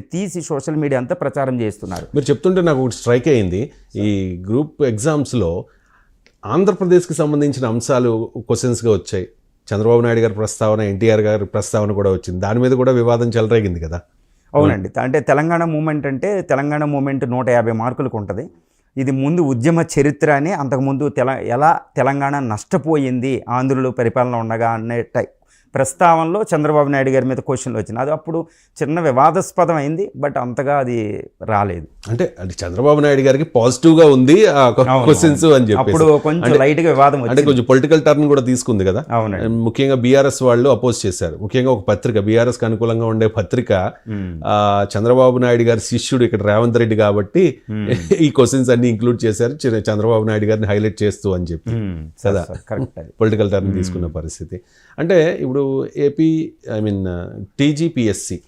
తీసి social media అంతా ప్రచారం చేస్తున్నారు. మీరు చెప్తుంటే నాకు ఒకటి స్ట్రైక్ అయింది. ఈ గ్రూప్ ఎగ్జామ్స్లో ఆంధ్రప్రదేశ్కి సంబంధించిన అంశాలు క్వశ్చన్స్గా వచ్చాయి. చంద్రబాబు నాయుడు గారి ప్రస్తావన ఎన్టీఆర్ గారి ప్రస్తావన కూడా వచ్చింది. దాని మీద కూడా వివాదం చెలరేగింది కదా. అవునండి. అంటే తెలంగాణ మూమెంట్ అంటే తెలంగాణ మూమెంట్ నూట యాభై మార్కులకు ఉంటుంది. ఇది ముందు ఉద్యమ చరిత్ర అని అంతకుముందు తెల ఎలా తెలంగాణ నష్టపోయింది ఆంధ్రులు పరిపాలన ఉండగా అనే ప్రస్తావనలో చంద్రబాబు నాయుడు గారి మీద క్వశ్చన్లు వచ్చింది అది అప్పుడు చిన్న వివాదాస్పదం అయింది బట్ అంతగా అది రాలేదు. అంటే అది చంద్రబాబు నాయుడు గారికి పాజిటివ్గా ఉంది క్వశ్చన్స్ అని చెప్పి అప్పుడు కొంచెం లైట్గా వివాదం అంటే కొంచెం పొలిటికల్ టర్న్ కూడా తీసుకుంది కదా. అవునండి. ముఖ్యంగా బీఆర్ఎస్ వాళ్ళు అపోజ్ చేశారు. ముఖ్యంగా ఒక పత్రిక బీఆర్ఎస్కి అనుకూలంగా ఉండే పత్రిక చంద్రబాబు నాయుడు గారి శిష్యుడు ఇక్కడ రేవంత్ రెడ్డి కాబట్టి ఈ క్వశ్చన్స్ అన్ని ఇంక్లూడ్ చేశారు. చంద్రబాబు నాయుడు గారిని హైలైట్ చేస్తూ అని చెప్పి. కదా. అది. పొలిటికల్ టర్న్ తీసుకున్న పరిస్థితి. అంటే ఇప్పుడు ఏపీ ఐ మీన్ టీజీపీఎస్సి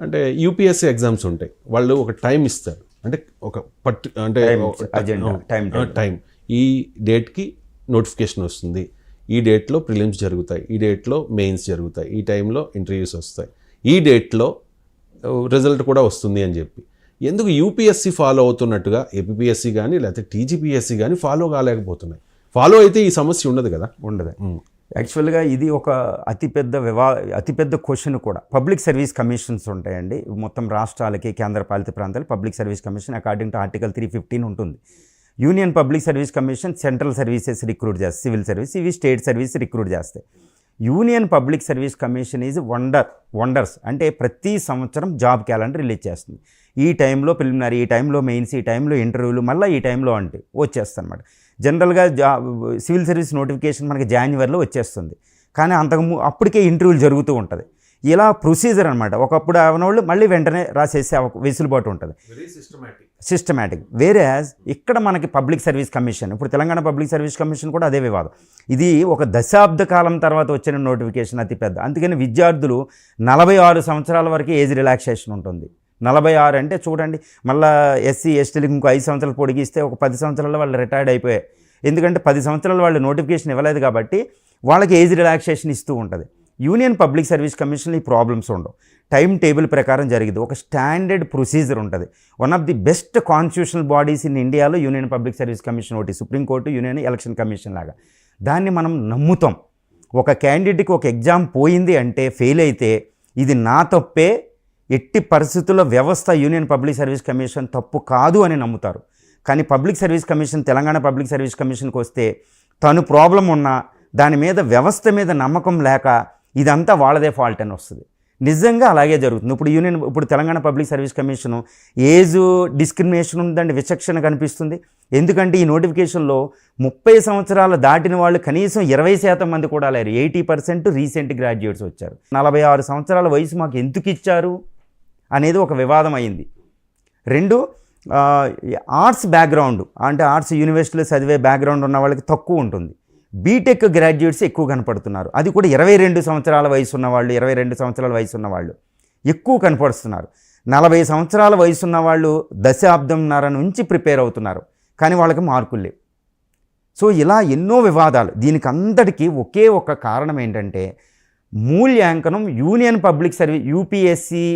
అంటే యూపీఎస్సి ఎగ్జామ్స్ ఉంటాయి. వాళ్ళు ఒక టైం ఇస్తారు. అంటే ఒక పర్టి అంటే time టైం ఈ డేట్కి నోటిఫికేషన్ వస్తుంది. ఈ డేట్లో ప్రిలిమ్స్ జరుగుతాయి. ఈ డేట్లో మెయిన్స్ జరుగుతాయి. ఈ టైంలో ఇంటర్వ్యూస్ వస్తాయి. ఈ డేట్లో రిజల్ట్ కూడా వస్తుంది అని చెప్పి. ఎందుకు యూపీఎస్సి ఫాలో అవుతున్నట్టుగా ఏపీఎస్సి కానీ లేకపోతే టీజీపీఎస్సి కానీ ఫాలో కాలేకపోతున్నాయి? ఫాలో అయితే ఈ సమస్య ఉండదు కదా? ఉండదు. యాక్చువల్గా ఇది ఒక అతిపెద్ద వివా అతిపెద్ద క్వశ్చన్ కూడా. పబ్లిక్ సర్వీస్ కమిషన్స్ ఉంటాయండి. మొత్తం రాష్ట్రాలకి కేంద్రపాలిత ప్రాంతాలు public service commission according to article three fifteen ఉంటుంది. Union public service commission central services recruit చేస్తాయి. సివిల్ సర్వీస్ ఇవి స్టేట్ సర్వీస్ రిక్రూట్ చేస్తాయి. Union public service commission is wonder wonders అంటే ప్రతి సంవత్సరం జాబ్ క్యాలెండర్ రిలీజ్ చేస్తుంది. ఈ టైంలో ప్రిలిమినరీ ఈ టైంలో మెయిన్స్ ఈ టైంలో ఇంటర్వ్యూలు మళ్ళీ ఈ టైంలో అంటే వచ్చేస్తుంది అనమాట జనరల్గా జా సివిల్ సర్వీస్ నోటిఫికేషన్ మనకి జాన్యువరిలో వచ్చేస్తుంది. కానీ అంతకు అప్పటికే ఇంటర్వ్యూలు జరుగుతూ ఉంటుంది. ఇలా ప్రొసీజర్ అనమాట ఒకప్పుడు అవనోళ్ళు మళ్ళీ వెంటనే రాసేసే వెసులుబాటు ఉంటుంది. సిస్టమేటిక్ వేరే ఇక్కడ మనకి పబ్లిక్ సర్వీస్ కమిషన్ ఇప్పుడు తెలంగాణ పబ్లిక్ సర్వీస్ కమిషన్ కూడా అదే వివాదం. ఇది ఒక దశాబ్ద కాలం తర్వాత వచ్చిన నోటిఫికేషన్ అతి పెద్ద అందుకని విద్యార్థులు నలభై ఆరు సంవత్సరాల వరకు ఏజ్ రిలాక్సేషన్ ఉంటుంది. నలభై ఆరు అంటే చూడండి మళ్ళీ ఎస్సీ ఎస్టీలకు ఇంకో ఐదు సంవత్సరాలు పొడిగిస్తే ఒక పది సంవత్సరాల్లో వాళ్ళు రిటైర్డ్ అయిపోయాయి ఎందుకంటే పది సంవత్సరాలు వాళ్ళు నోటిఫికేషన్ ఇవ్వలేదు కాబట్టి వాళ్ళకి ఏజ్ రిలాక్సేషన్ ఇస్తూ ఉంటుంది. యూనియన్ పబ్లిక్ సర్వీస్ కమిషన్లో ఈ ప్రాబ్లమ్స్ ఉండవు. టైం టేబుల్ ప్రకారం జరిగింది ఒక స్టాండర్డ్ ప్రొసీజర్ ఉంటుంది. One of the best constitutional bodies in ఇండియాలో యూనియన్ పబ్లిక్ సర్వీస్ కమిషన్ ఒకటి supreme court union election commission లాగా. దాన్ని మనం నమ్ముతాం. ఒక క్యాండిడేట్కి ఒక ఎగ్జామ్ పోయింది అంటే ఫెయిల్ అయితే ఇది నా తప్పే ఎట్టి పరిస్థితుల్లో వ్యవస్థ యూనియన్ పబ్లిక్ సర్వీస్ కమిషన్ తప్పు కాదు అని నమ్ముతారు. కానీ public service commission Telangana public service కమిషన్కి వస్తే తను ప్రాబ్లం ఉన్నా దాని మీద వ్యవస్థ మీద నమ్మకం లేక ఇదంతా వాళ్ళదే ఫాల్ట్ అని వస్తుంది. నిజంగా అలాగే జరుగుతుంది. ఇప్పుడు యూనియన్ ఇప్పుడు Telangana public service commission age discrimination ఉందండి విచక్షణ కనిపిస్తుంది. ఎందుకంటే ఈ నోటిఫికేషన్లో ముప్పై సంవత్సరాలు దాటిన వాళ్ళు కనీసం ఇరవై శాతం మంది కూడా లేరు. ఎయిటీ పర్సెంట్ రీసెంట్ గ్రాడ్యుయేట్స్ వచ్చారు. నలభై ఆరు సంవత్సరాల వయసు మాకు ఎందుకు ఇచ్చారు? అనేది ఒక వివాదం అయింది. రెండు ఆర్ట్స్ బ్యాక్గ్రౌండ్ అంటే ఆర్ట్స్ యూనివర్సిటీలో చదివే బ్యాక్గ్రౌండ్ ఉన్న వాళ్ళకి తక్కువ ఉంటుంది. బీటెక్ గ్రాడ్యుయేట్స్ ఎక్కువ కనపడుతున్నారు. అది కూడా ఇరవై రెండు సంవత్సరాల వయసు ఉన్నవాళ్ళు ఇరవై రెండు సంవత్సరాల వయసు ఉన్నవాళ్ళు ఎక్కువ కనపడుతున్నారు నలభై సంవత్సరాల వయసు ఉన్న వాళ్ళు దశాబ్దంన్నర నుంచి ప్రిపేర్ అవుతున్నారు. కానీ వాళ్ళకి మార్కులు లేవు. సో ఇలా ఎన్నో వివాదాలు. దీనికి అందరికీ ఒకే ఒక కారణం ఏంటంటే మూల్యాంకనం యూనియన్ పబ్లిక్ సర్వీస్ యూపీఎస్సి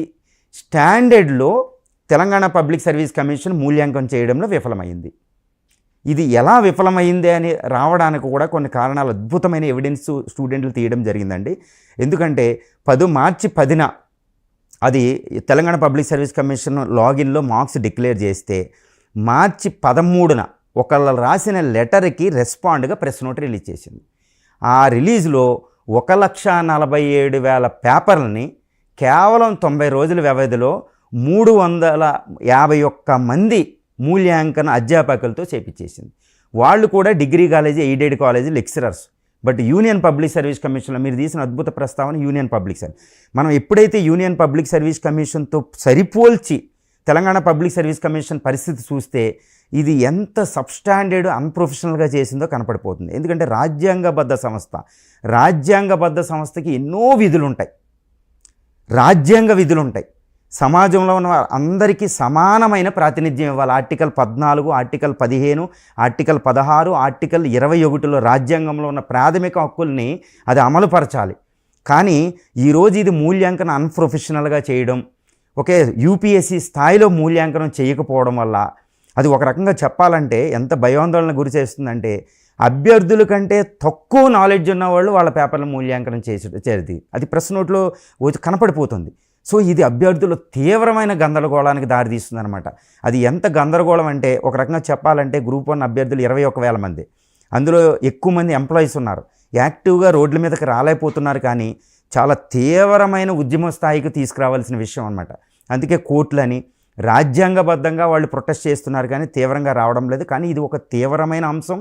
స్టాండర్డ్లో తెలంగాణ పబ్లిక్ సర్వీస్ కమిషన్ మూల్యాంకనం చేయడంలో విఫలమైంది. ఇది ఎలా విఫలమైంది అని రావడానికి కూడా కొన్ని కారణాలు అద్భుతమైన ఎవిడెన్స్ స్టూడెంట్లు తీయడం జరిగిందండి. ఎందుకంటే పదు మార్చి పదిన అది తెలంగాణ పబ్లిక్ సర్వీస్ కమిషన్ లాగిన్లో మార్క్స్ డిక్లేర్ చేస్తే మార్చి పదమూడున ఒకళ్ళు రాసిన లెటర్కి రెస్పాండ్గా ప్రెస్ నోట్ రిలీజ్ చేసింది. ఆ రిలీజ్లో ఒక లక్ష నలభై ఏడు వేల పేపర్లని కేవలం తొంభై రోజుల వ్యవధిలో మూడు వందల యాభై ఒక్క మంది మూల్యాంకన అధ్యాపకులతో చేపించేసింది. వాళ్ళు కూడా degree college aided college lecturers. But union public service కమిషన్లో మీరు తీసిన అద్భుత ప్రస్తావన యూనియన్ పబ్లిక్ సర్వీస్. మనం ఎప్పుడైతే యూనియన్ పబ్లిక్ సర్వీస్ కమిషన్తో సరిపోల్చి తెలంగాణ పబ్లిక్ సర్వీస్ కమిషన్ పరిస్థితి చూస్తే ఇది ఎంత సబ్స్టాండర్డ్ అన్ప్రొఫెషనల్గా చేసిందో కనపడిపోతుంది. ఎందుకంటే రాజ్యాంగబద్ధ సంస్థ. రాజ్యాంగబద్ధ సంస్థకి ఎన్నో విధులు ఉంటాయి రాజ్యాంగ విధులు ఉంటాయి సమాజంలో ఉన్న అందరికీ సమానమైన ప్రాతినిధ్యం ఇవ్వాలి. ఆర్టికల్ పద్నాలుగు ఆర్టికల్ పదిహేను ఆర్టికల్ పదహారు ఆర్టికల్ ఇరవై ఒకటిలో రాజ్యాంగంలో ఉన్న ప్రాథమిక హక్కుల్ని అది అమలుపరచాలి. కానీ ఈరోజు ఇది మూల్యాంకన అన్ప్రొఫెషనల్గా చేయడం ఓకే యూపీఎస్సీ స్థాయిలో మూల్యాంకనం చేయకపోవడం వల్ల అది ఒక రకంగా చెప్పాలంటే ఎంత భయాందోళన గురి చేస్తుందంటే అభ్యర్థుల కంటే తక్కువ నాలెడ్జ్ ఉన్న వాళ్ళు వాళ్ళ పేపర్ల మూల్యాంకనం చేసి చేరిది. అది ప్రెస్ నోట్లో కనపడిపోతుంది. సో ఇది అభ్యర్థులు తీవ్రమైన గందరగోళానికి దారితీస్తుంది అనమాట అది ఎంత గందరగోళం అంటే ఒక రకంగా చెప్పాలంటే గ్రూప్ వన్ అభ్యర్థులు ఇరవై ఒక వేల మంది. అందులో ఎక్కువ మంది ఎంప్లాయీస్ ఉన్నారు. యాక్టివ్గా రోడ్ల మీదకి రాలేకపోతున్నారు కానీ చాలా తీవ్రమైన ఉద్యమ స్థాయికి తీసుకురావాల్సిన విషయం అనమాట అందుకే కోర్టులని రాజ్యాంగబద్ధంగా వాళ్ళు ప్రొటెస్ట్ చేస్తున్నారు కానీ తీవ్రంగా రావడం లేదు. కానీ ఇది ఒక తీవ్రమైన అంశం.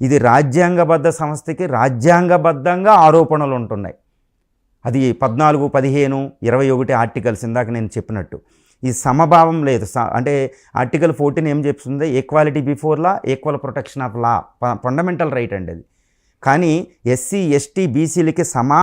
ఇది రాజ్యాంగబద్ధ సంస్థకి రాజ్యాంగబద్ధంగా ఆరోపణలు ఉంటున్నాయి అది పద్నాలుగు పదిహేను ఇరవై ఒకటి ఆర్టికల్స్ ఇందాక నేను చెప్పినట్టు. ఈ సమభావం లేదు. స- అంటే ఆర్టికల్ ఫోర్టీన్ ఏం చెప్తుంది? Equality before law equal protection of law fundamental right అండి అది. కానీ ఎస్సీ ఎస్టీ బీసీలకి సమా